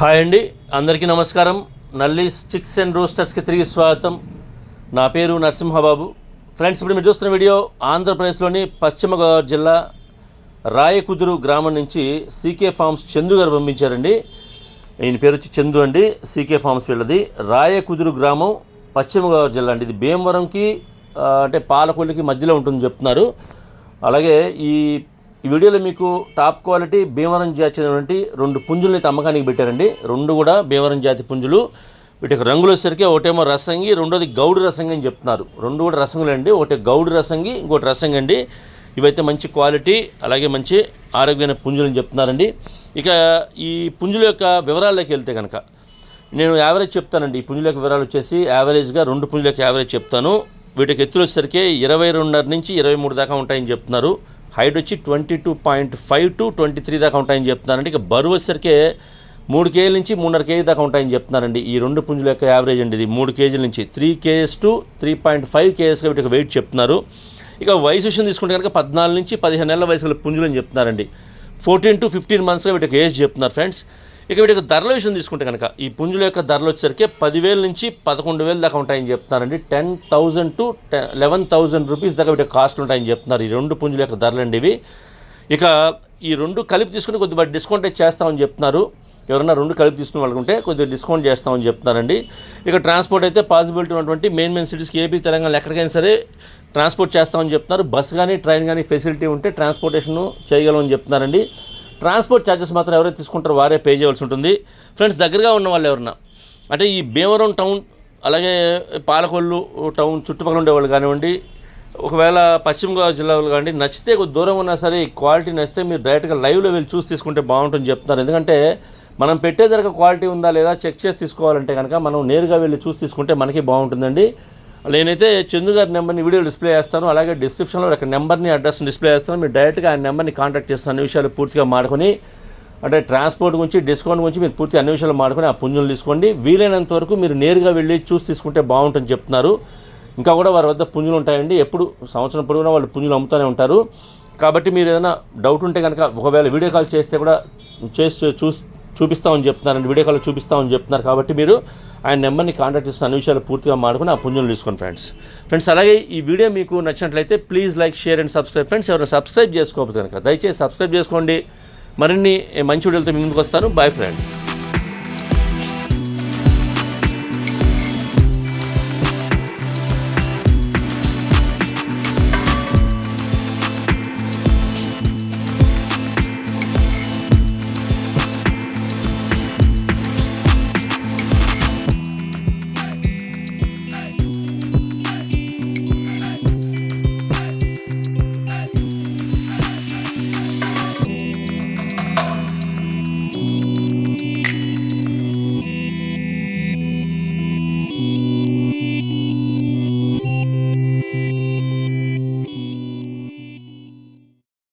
Hi అండి అందరికీ నమస్కారం. నల్లి చిక్స్ అండ్ రోస్టర్స్కి తిరిగి స్వాగతం. నా పేరు నరసింహబాబు. ఫ్రెండ్స్ ఇప్పుడు మీరు చూస్తున్న వీడియో ఆంధ్రప్రదేశ్లోని పశ్చిమ గోదావరి జిల్లా రాయకుదురు గ్రామం నుంచి సీకే ఫార్మ్స్ చందు గారు పంపించారండి. ఈయన పేరు వచ్చి చందు అండి సీకే ఫార్మ్స్ వీళ్ళది. రాయకుదురు గ్రామం పశ్చిమ గోదావరి జిల్లా అండి. ఇది భీమవరంకి అంటే పాలకొల్లికి మధ్యలో ఉంటుందని చెప్తున్నారు. అలాగే ఈ ఈ వీడియోలో మీకు టాప్ క్వాలిటీ భీమవరం జాతి చెందినటువంటి రెండు పుంజుల్ని అయితే అమ్మకానికి పెట్టారండి. రెండు కూడా భీమవరం జాతి పుంజులు. వీటికి రంగులు వచ్చేసరికి ఒకటేమో రసంగి రెండోది గౌడు రసంగి అని చెప్తున్నారు. రెండు కూడా రసంగులండి ఒకటి గౌడు రసంగి ఇంకోటి రసంగి అండి. ఇవైతే మంచి క్వాలిటీ అలాగే మంచి ఆరోగ్యమైన పుంజులు అని చెప్తున్నారండి. ఇక ఈ పుంజుల యొక్క వివరాల్లోకి వెళ్తే కనుక నేను యావరేజ్ చెప్తానండి. ఈ పుంజుల యొక్క వివరాలు వచ్చేసి యావరేజ్గా రెండు పుంజుల యొక్క యావరేజ్ చెప్తాను. వీటికి ఎత్తులు వచ్చేసరికి ఇరవై రెండున్నర నుంచి ఇరవై మూడు దాకా ఉంటాయని చెప్తున్నారు. హైట్ వచ్చి twenty two point five to twenty three దాకా ఉంటాయని చెప్తున్నారండి. ఇక బరువు వచ్చేసరికి మూడు కేజీల నుంచి మూడున్నర కేజీ దాకా ఉంటాయని చెప్తున్నారండి. ఈ రెండు పుంజుల యొక్క యావరేజ్ అండి ఇది మూడు కేజీల నుంచి. Three kgs to three point five కేజెస్గా వీటికి వెయిట్ చెప్తున్నారు. ఇక వయసు విషయం తీసుకుంటే కనుక పద్నాలుగు నుంచి పదిహేను నెలల వయసు గల పుంజులు అని చెప్తున్నారండి. ఫోర్టీన్ టు ఫిఫ్టీన్ మంత్స్గా వీటికి ఏజ్ చెప్తున్నారు ఫ్రెండ్స్. ఇక వీటికి ధరల విషయం తీసుకుంటే కనుక ఈ పుంజుల యొక్క ధరలు వచ్చేసరికి పదివేల నుంచి పదకొండు వేలు దాకా ఉంటాయని చెప్తున్నారండి. Ten thousand to eleven thousand rupees దాకా వీటికి కాస్ట్ ఉంటాయని చెప్తున్నారు ఈ రెండు పుంజుల యొక్క ధరలు అండి ఇవి. ఇక ఈ రెండు కలిపి తీసుకుని కొద్దిగా డిస్కౌంట్ అయితే చేస్తామని చెప్తున్నారు. ఎవరైనా రెండు కలిపి తీసుకుని వాళ్ళకుంటే కొద్దిగా డిస్కౌంట్ చేస్తామని చెప్తున్నారండి. ఇక ట్రాన్స్పోర్ట్ అయితే పాసిబిలిటీ ఉన్నటువంటి మెయిన్ మెయిన్ సిటీస్కి ఏపీ తెలంగాణ ఎక్కడికైనా సరే ట్రాన్స్పోర్ట్ చేస్తామని చెప్తున్నారు. బస్ కానీ ట్రైన్ కానీ ఫెసిలిటీ ఉంటే ట్రాన్స్పోర్టేషన్ చేయగలమని చెప్తున్నారండి. ట్రాన్స్పోర్ట్ ఛార్జెస్ మాత్రం ఎవరైతే తీసుకుంటారో వారే పే చేయవలసి ఉంటుంది. ఫ్రెండ్స్ దగ్గరగా ఉన్న వాళ్ళు ఎవరన్నా అంటే ఈ భీమవరం టౌన్ అలాగే పాలకొల్లు టౌన్ చుట్టుపక్కల ఉండేవాళ్ళు కానివ్వండి ఒకవేళ పశ్చిమ గోదావరి జిల్లా వాళ్ళు కానీ నచ్చితే కొద్ది దూరం ఉన్నా సరే ఈ క్వాలిటీ నచ్చితే మీరు డైరెక్ట్గా లైవ్లో వెళ్ళి చూసి తీసుకుంటే బాగుంటుంది చెప్తున్నారు. ఎందుకంటే మనం పెట్టే ధరకు క్వాలిటీ ఉందా లేదా చెక్ చేసి తీసుకోవాలంటే కనుక మనం నేరుగా వెళ్ళి చూసి తీసుకుంటే మనకి బాగుంటుందండి. నేనైతే చందు గారి నెంబర్ని వీడియో డిస్ప్లే చేస్తాను. అలాగే డిస్క్రిప్షన్లో ఒక నెంబర్ని అడ్రస్ డిస్ప్లే చేస్తాను. మీరు డైరెక్ట్గా ఆ నెంబర్ని కాంటాక్ట్ చేస్తాను అన్ని విషయాలు పూర్తిగా మాడుకొని అంటే ట్రాన్స్పోర్ట్ గురించి డిస్కౌంట్ గురించి మీరు పూర్తి అన్ని విషయాలు మాడుకొని ఆ పుంజులు తీసుకోండి. వీలైనంత వరకు మీరు నేరుగా వెళ్ళి చూసి తీసుకుంటే బాగుంటుంది చెప్తున్నారు. ఇంకా కూడా వారి వద్ద పుంజులు ఉంటాయండి. ఎప్పుడు సంవత్సరం పొడవునా వాళ్ళు పుంజులు అమ్ముతూనే ఉంటారు. కాబట్టి మీరు ఏదైనా డౌట్ ఉంటే కనుక ఒకవేళ వీడియో కాల్ చేస్తే కూడా చేసి చూసి చూపిస్తామని చెప్తున్నారండి. వీడియో కాల్ చూపిస్తామని చెప్తున్నారు. కాబట్టి మీరు ఆయన నెంబర్ని కాంటాక్ట్ చేస్తున్న అన్ని విషయాలు పూర్తిగా మాడుకుని ఆ పుణ్యం తీసుకోండి ఫ్రెండ్స్ ఫ్రెండ్స్ అలాగే ఈ వీడియో మీకు నచ్చినట్లయితే please like share and subscribe friends ఎవరైనా సబ్స్క్రైబ్ చేసుకోకపోతే కనుక దయచేసి సబ్స్క్రైబ్ చేసుకోండి. మరిన్ని మంచి వీడియోలతో ముందుకు వస్తాను. Bye friends